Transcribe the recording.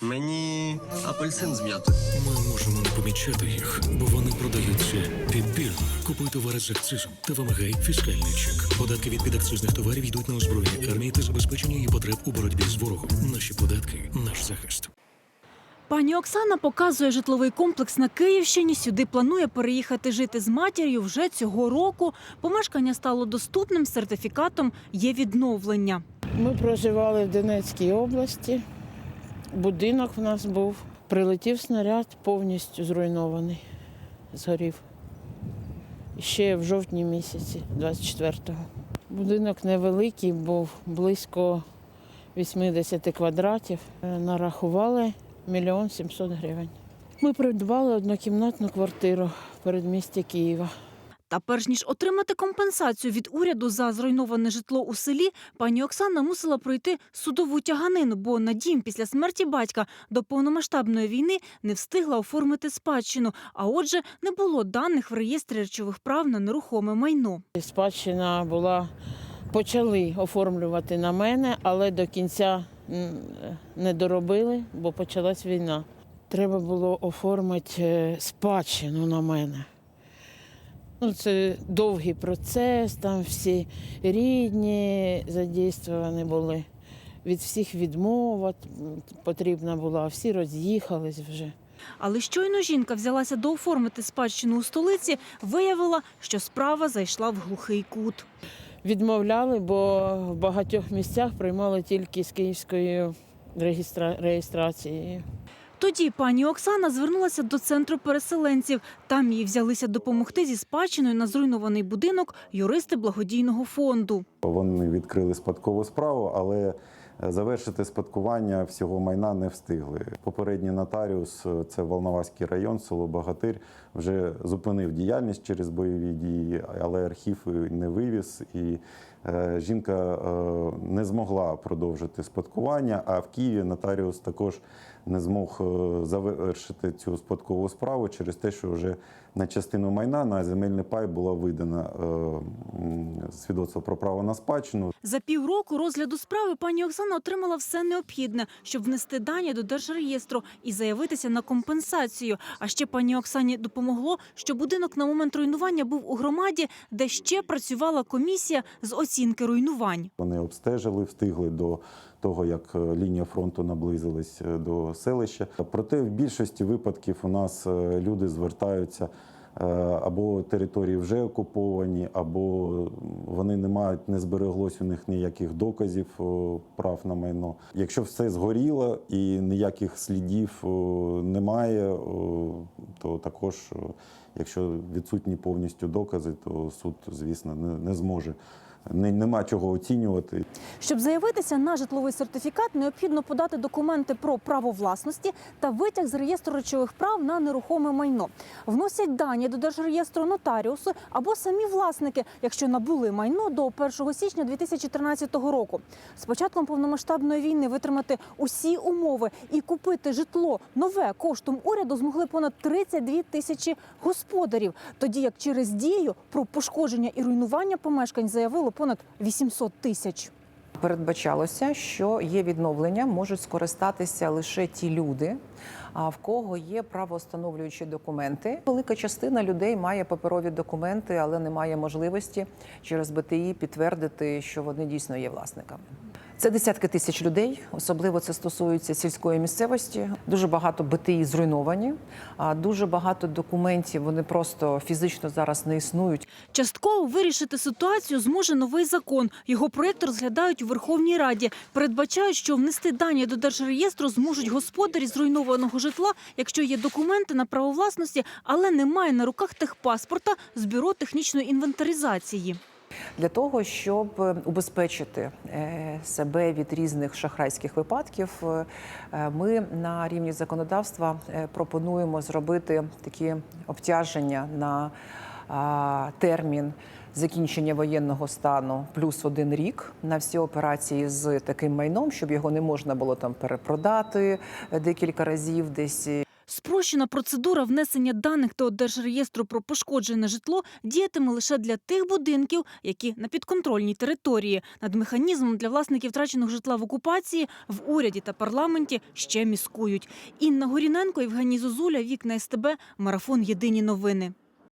Мені апельсин з м'ятою. Ми можемо не помічати їх, бо вони продаються підбірно. Купуй товари з акцизом та вимагай фіскальний чек. Податки від підакцизних товарів йдуть на озброєння армії та забезпечення її потреб у боротьбі з ворогом. Наші податки наш захист. Пані Оксана показує житловий комплекс на Київщині. Сюди планує переїхати жити з матір'ю вже цього року. Помешкання стало доступним, сертифікатом є відновлення. Ми проживали в Донецькій області. Будинок в нас був. Прилетів снаряд, повністю зруйнований, згорів. Ще в жовтні місяці, 24-го. Будинок невеликий, був близько 80 квадратів. Е, Нарахували мільйон 700 гривень. Ми придбали однокімнатну квартиру в передмісті Києва. Та перш ніж отримати компенсацію від уряду за зруйноване житло у селі, пані Оксана мусила пройти судову тяганину, бо на дім після смерті батька до повномасштабної війни не встигла оформити спадщину. А отже, не було даних в реєстрі речових прав на нерухоме майно. Спадщина була, почали оформлювати на мене, але до кінця не доробили, бо почалась війна. Треба було оформити е, спадщину на мене. Ну, це довгий процес, там всі рідні задействовані були. Від всіх відмова потрібна була, всі роз'їхались вже. Але щойно жінка взялася дооформити спадщину у столиці, виявила, що справа зайшла в глухий кут. Відмовляли, бо в багатьох місцях приймали тільки з київською реєстра... реєстрацією. Тоді пані Оксана звернулася до центру переселенців. Там їй взялися допомогти зі спадщиною на зруйнований будинок юристи благодійного фонду. Вони відкрили спадкову справу, але завершити спадкування всього майна не встигли. Попередній нотаріус, е, це Волноваський район, село Богатир, вже зупинив діяльність через бойові дії, але архів не вивіз. І е, жінка е, не змогла продовжити спадкування. А в Києві нотаріус також не змог завершити цю спадкову справу через те, що вже на частину майна на земельний пай була видана свідоцтво про право на спадщину. За півроку розгляду справи пані Оксана отримала все необхідне, щоб внести дані до держреєстру і заявитися на компенсацію. А ще пані Оксані допомогло, що будинок на момент руйнування був у громаді, де ще працювала комісія з оцінки руйнувань. Вони обстежили, встигли до того, як е, лінія фронту наблизилась е, до селища. Проте в більшості випадків у нас е, люди звертаються. Е, Або території вже окуповані, або вони не мають, не збереглось у них ніяких доказів прав на майно. Якщо все згоріло і ніяких слідів немає, то також, якщо відсутні повністю докази, то суд, звісно, не, не зможе. Не, нема чого оцінювати. Щоб заявитися на житловий сертифікат, необхідно подати документи про право власності та витяг з реєстру речових прав на нерухоме майно. Вносять дані до держреєстру нотаріуси або самі власники, якщо набули майно до 1 січня 2013 року. З початком повномасштабної війни витримати усі умови і купити житло нове коштом уряду змогли понад 32 тисячі господарів. Тоді як через дію про пошкодження і руйнування помешкань заявило понад 800 тисяч. Передбачалося, що є відновлення, можуть скористатися лише ті люди, а в кого є правоостановлюючі документи. Велика частина людей має паперові документи, але не має можливості через БТІ підтвердити, що вони дійсно є власниками. Це десятки тисяч людей, особливо це стосується сільської місцевості. Дуже багато БТІ зруйновані, а дуже багато документів вони просто фізично зараз не існують. Частково вирішити ситуацію зможе новий закон. Його проєкт розглядають у Верховній Раді. Передбачають, що внести дані до держреєстру зможуть господарі зруйнованого житла, якщо є документи на право власності, але немає на руках техпаспорта з бюро технічної інвентаризації. Для того щоб убезпечити е, себе від різних шахрайських випадків, е, ми на рівні законодавства е, пропонуємо зробити такі обтяження на термін закінчення воєнного стану плюс один рік на всі операції з таким майном, щоб його не можна було там перепродати декілька разів, десь Спрощена процедура внесення даних до Держреєстру про пошкоджене житло діятиме лише для тих будинків, які на підконтрольній території. Над механізмом для власників втраченого житла в окупації в уряді та парламенті ще міскують. Інна Горіненко, Євгеній Зозуля, Вікна СТБ, Марафон Єдині новини.